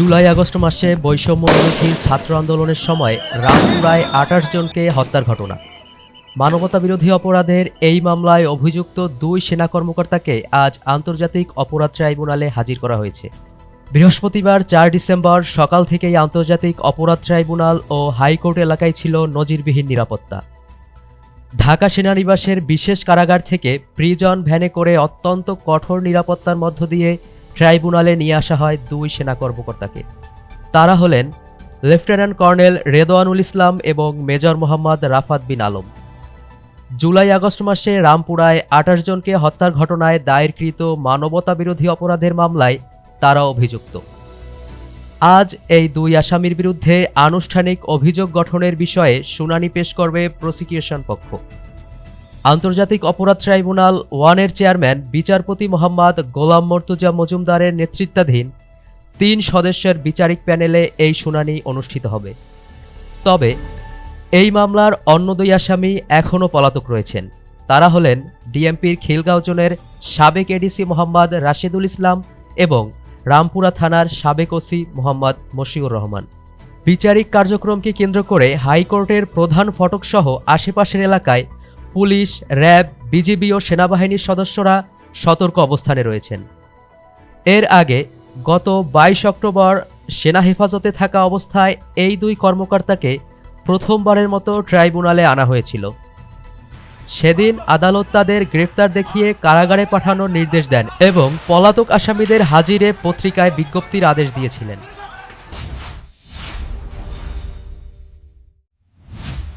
July August মাসে বৈষম্য বিরোধী ছাত্র আন্দোলনের সময় রামপুরায় আঠাশ জনকে হত্যার ঘটনা। মানবতা বিরোধী অপরাধের এই মামলায় অভিযুক্ত দুই সেনা কর্মকর্তাকে আজ আন্তর্জাতিক অপরাধ ট্রাইব্যুনালে হাজির করা হয়েছে। বৃহস্পতিবার চার ডিসেম্বর সকাল থেকেই আন্তর্জাতিক অপরাধ ট্রাইব্যুনাল ও হাইকোর্ট এলাকায় ছিল নজিরবিহীন নিরাপত্তা। ঢাকা সেনানিবাসের বিশেষ কারাগার থেকে প্রিজন ভ্যানে করে অত্যন্ত কঠোর নিরাপত্তার মধ্য দিয়ে ট্রাইব্যুনালে নিয়ে আসা হয় দুই সেনা কর্মকর্তাকে। তারা হলেন লেফটেন্যান্ট কর্নেল রেদওয়ানুল ইসলাম এবং major Mohammad Rafat bin Alam. July August মাসে রামপুরায় আঠাশ জনকে হত্যার ঘটনায় দায়েরকৃত মানবতা বিরোধী অপরাধের মামলায় তারা অভিযুক্ত। আজ এই দুই আসামির বিরুদ্ধে আনুষ্ঠানিক অভিযোগ গঠনের বিষয়ে শুনানি পেশ করবে প্রসিকিউশন পক্ষ। আন্তর্জাতিক অপরাধ ট্রাইব্যুনাল ওয়ানের চেয়ারম্যান, বিচারপতি মোহাম্মদ গোলাম মর্তুজা মজুমদারের নেতৃত্বাধীন তিন সদস্যের বিচারিক প্যানেলে এই শুনানি অনুষ্ঠিত হবে। তবে এই মামলার অন্য দুই আসামি এখনও পলাতক রয়েছেন। তারা হলেন ডিএমপির খিলগাঁও জোনের সাবেক এডিসি মোহাম্মদ রাশেদুল ইসলাম এবং রামপুরা থানার সাবেক ওসি মোহাম্মদ মশিউর রহমান। বিচারিক কার্যক্রমকে কেন্দ্র করে হাইকোর্টের প্রধান ফটকসহ আশেপাশের এলাকায় পুলিশ, র্যাব, বিজিবি ও সেনাবাহিনীর সদস্যরা সতর্ক অবস্থানে রয়েছেন। এর আগে গত বাইশ অক্টোবর সেনা হেফাজতে থাকা অবস্থায় এই দুই কর্মকর্তাকে প্রথমবারের মতো ট্রাইব্যুনালে আনা হয়েছিল। সেদিন আদালত তাদের গ্রেফতার দেখিয়ে কারাগারে পাঠানোর নির্দেশ দেন এবং পলাতক আসামিদের হাজিরে পত্রিকায় বিজ্ঞপ্তির আদেশ দিয়েছিলেন।